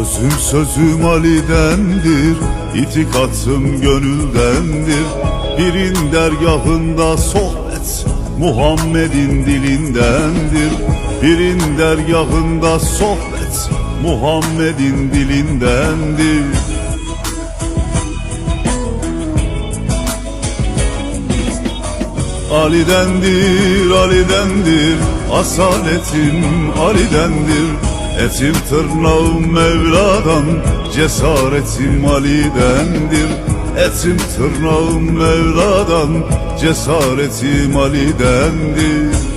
Sözüm sözüm Ali'dendir İtikatım gönüldendir. Birin dergahında sohbet Muhammed'in dilindendir. Birin dergahında sohbet Muhammed'in dilindendir. Ali'dendir, Ali'dendir Asaletim Ali'dendir Etim tırnağım Mevla'dan Cesaretim Ali'dendir. Etim tırnağım Mevla'dan Cesaretim Ali'dendir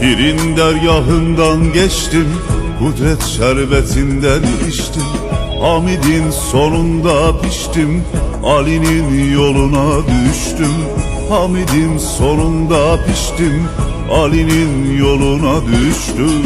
Pirin dergahından geçtim Kudret şerbetinden içtim. Hamid'in sonunda piştim Ali'nin yoluna düştüm. Hamid'in sonunda piştim Ali'nin yoluna düştüm.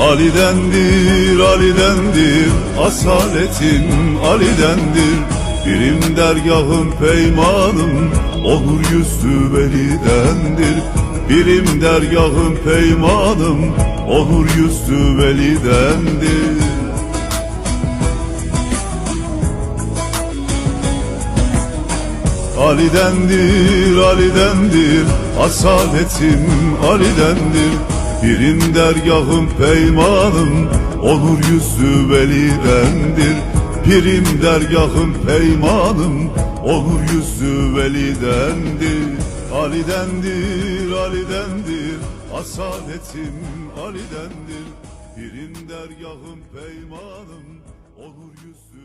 Ali'dendir, Ali'dendir Asaletim Ali'dendir Birim dergahım peymanım Onur yüzlü velidendir. Birim dergahım peymanım Onur yüzlü velidendir. Ali'dendir, Ali'dendir Asaletim Ali'dendir. Birim dergahım peymanım Onur yüzlü velidendir Pirim dergahım peymanım Onur yüzlü velidendir. Ali'dendir, Ali'dendir Asaletim Ali'dendir. Pirim dergahım peymanım Onur yüzlü